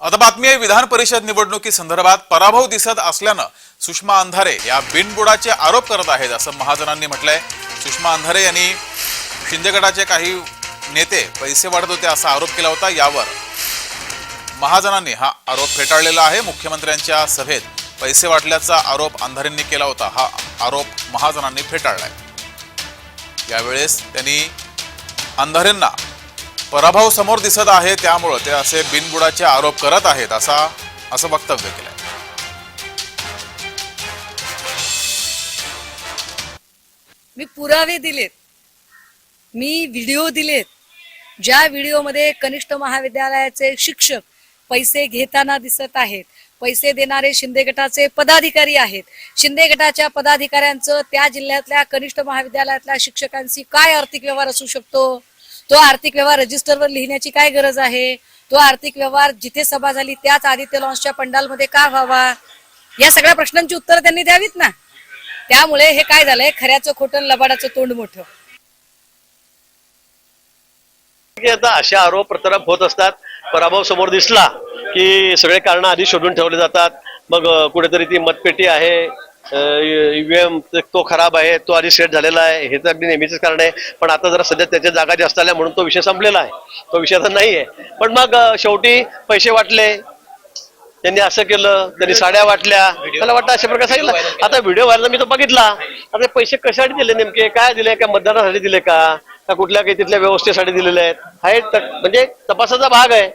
आता बातमी आहे विधान परिषद निवडणुकी संदर्भात पराभव दिसत असल्यानं सुषमा अंधारे या बिनबुडाचे आरोप करत आहेत असं महाजनांनी म्हटलंय. सुषमा अंधारे यांनी शिंदे गटाचे काही नेते पैसे वाढत होते असा आरोप केला होता. यावर महाजनांनी हा आरोप फेटाळलेला आहे. मुख्यमंत्र्यांच्या सभेत पैसे वाटल्याचा आरोप अंधारेंनी केला होता. हा आरोप महाजनांनी फेटाळलाय. यावेळेस त्यांनी अंधारेंना पराभव समोर दिसत आहे त्यामुळं ते असे बिनबुडाचे आरोप करत आहेत असा असं वक्तव्य केलं मी पुरावे दिलेत. मी व्हिडिओ दिलेत. ज्या व्हिडिओमध्ये कनिष्ठ महाविद्यालयाचे शिक्षक पैसे घेताना दिसत आहेत पैसे देणारे शिंदे गटाचे पदाधिकारी आहेत शिंदे गटाच्या पदाधिकाऱ्यांचं त्या जिल्ह्यातल्या कनिष्ठ महाविद्यालयातल्या शिक्षकांशी काय आर्थिक व्यवहार असू शकतो? तो आर्थिक व्यवहार रजिस्टरवर लिहिण्याची काय गरज आहे? तो आर्थिक व्यवहार जिथे सभा झाली त्याच आदित्य लॉन्सच्या पंडालमध्ये का व्हावा? या सगळ्या प्रश्नांची उत्तरं त्यांनी द्यावीत ना? त्यामुळे हे काय झालंय? खऱ्याचं खोटं लबाडाचं तोंड मोठं. आता असे आरोप प्रत्यारोप होत असतात. पराभव समोर दिसला की सगळे कारण आधी शोधून ठेवले जातात. मग कुठेतरी ती मतपेटी आहे. ईव्हीएम तो खराब आहे तो आधी सेट झालेला आहे हे तर अगदी नेहमीच कारण आहे. पण आता जरा सध्या त्याच्या जागा जास्त आल्या म्हणून तो विषय संपलेला आहे. तो विषय तर नाही आहे. पण मग शेवटी पैसे वाटले. त्यांनी असं केलं त्यांनी साड्या वाटल्या. मला वाटतं अशा प्रकारे सांगितलं. आता व्हिडिओ व्हायला मी तो बघितला. आता पैसे कशासाठी दिले नेमके? काय दिले? का मतदानासाठी दिले का? कुठल्या काही तिथल्या व्यवस्थेसाठी दिलेले आहेत? म्हणजे तपासाचा भाग आहे.